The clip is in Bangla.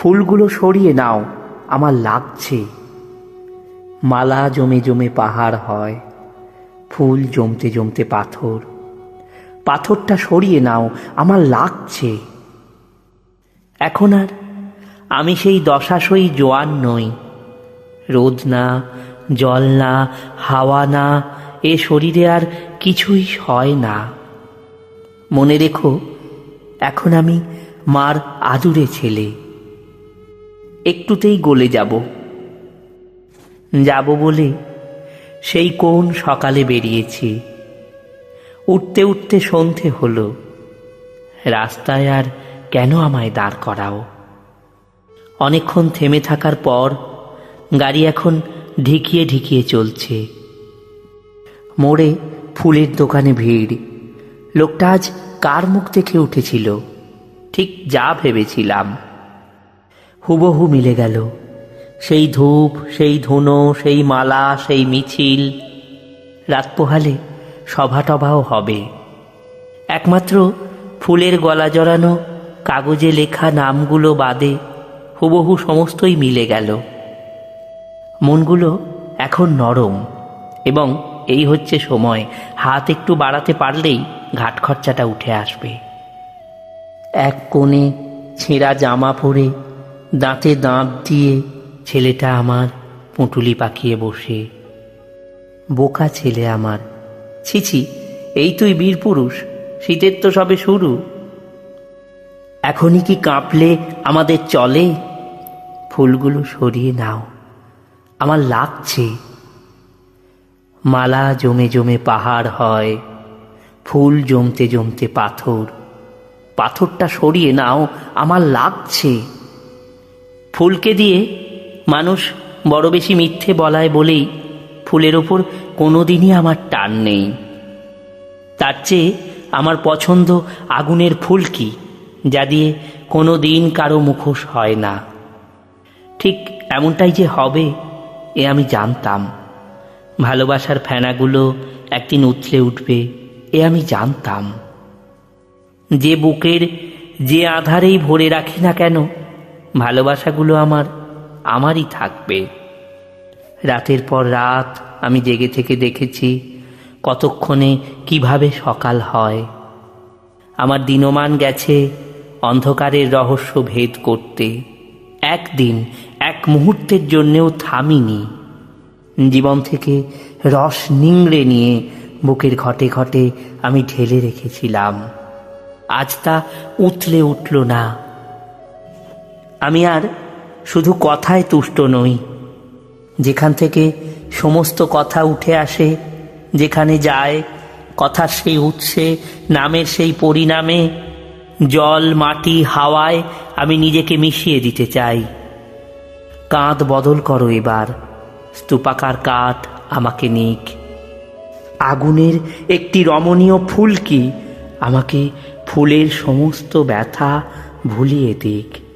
ফুলগুলো সরিয়ে নাও, আমার লাগছে। মালা জমে জমে পাহাড় হয়, ফুল জমতে জমতে পাথর। পাথরটা সরিয়ে নাও, আমার লাগছে। এখন আর আমি সেই দশাশই জোয়ান নই। রোদ না, জল না, হাওয়া না, এ শরীরে আর কিছুই হয় না। মনে রেখো, এখন আমি মার আদুরে ছেলে। একটুতেই গলে যাব। যাব বলে সেই কোন সকালে বেরিয়েছি। উঠতে উঠতে সন্ধে হলো। রাস্তায় আর কেন আমায় দাঁড় করাও? অনেকক্ষণ থেমে থাকার পর গাড়ি এখন ঢিকিয়ে ঢিকিয়ে চলছে। মোড়ে ফুলের দোকানে ভিড়। লোকটা আজ কার মুখ দেখে উঠেছিল? ঠিক যা ভেবেছিলাম। হুবহু মিলে গেল। সেই ধূপ, সেই ধুনো, সেই মালা, সেই মিছিল। রাত পোহালে সভা টভাও হবে। একমাত্র ফুলের গলা জড়ানো, কাগজে লেখা নামগুলো বাদে হুবহু সমস্তই মিলে গেল। মনগুলো এখন নরম এবং এই হচ্ছে সময়, হাত একটু বাড়াতে পারলেই ঘাট খরচাটা উঠে আসবে। এক কোণে ছেঁড়া জামা পরে দাঁতে দাঁত দিয়ে ছেলেটা আমার পুঁটুলি পাকিয়ে বসে। বোকা ছেলে আমার। ছিছি এই তুই বীর পুরুষ, শীতের তো সবে শুরু। এখনই কি কাঁপলে আমাদের চলে? ফুলগুলো সরিয়ে নাও, আমার লাগছে। মালা জমে জমে পাহাড় হয়, ফুল জমতে জমতে পাথর। পাথরটা সরিয়ে নাও, আমার লাগছে। ফুলকে দিয়ে মানুষ বড় বেশি মিথ্যে বলায় বলেই ফুলের ওপর কোনোদিনই আমার টান নেই। তার চেয়ে আমার পছন্দ আগুনের ফুলকি যা দিয়ে কোনো দিন কারও মুখোশ হয় না। ঠিক এমনটাই যে হবে, এ আমি জানতাম। ভালোবাসার ফেনাগুলো একদিন উথলে উঠবে, এ আমি জানতাম। যে বুকের যে আধারেই ভরে রাখি না কেন ভালোবাসাগুলো আমার, আমারই থাকবে। রাতের পর রাত আমি জেগে থেকে দেখেছি কতক্ষণে কীভাবে সকাল হয়। আমার দিনমান গেছে অন্ধকারের রহস্য ভেদ করতে। একদিন, এক মুহূর্তের জন্যেও থামিনি। জীবন থেকে রস নিংড়ে নিয়ে বুকের ঘটে ঘটে আমি ঢেলে রেখেছিলাম। আজ তা উতলে উঠল না। আমি আর শুধু কথায় তুষ্ট নই। যেখান থেকে সমস্ত কথা উঠে আসে, যেখানে যায় কথার সেই উৎসে, নামের সেই পরিণামে, জল, মাটি, হাওয়ায় আমি নিজেকে মিশিয়ে দিতে চাই। কাঁধ বদল করো এবার, স্তূপাকার কাঠ আমাকে নিক। আগুনের একটি রমণীয় ফুল কি, আমাকে ফুলের সমস্ত ব্যথা ভুলিয়ে দিক।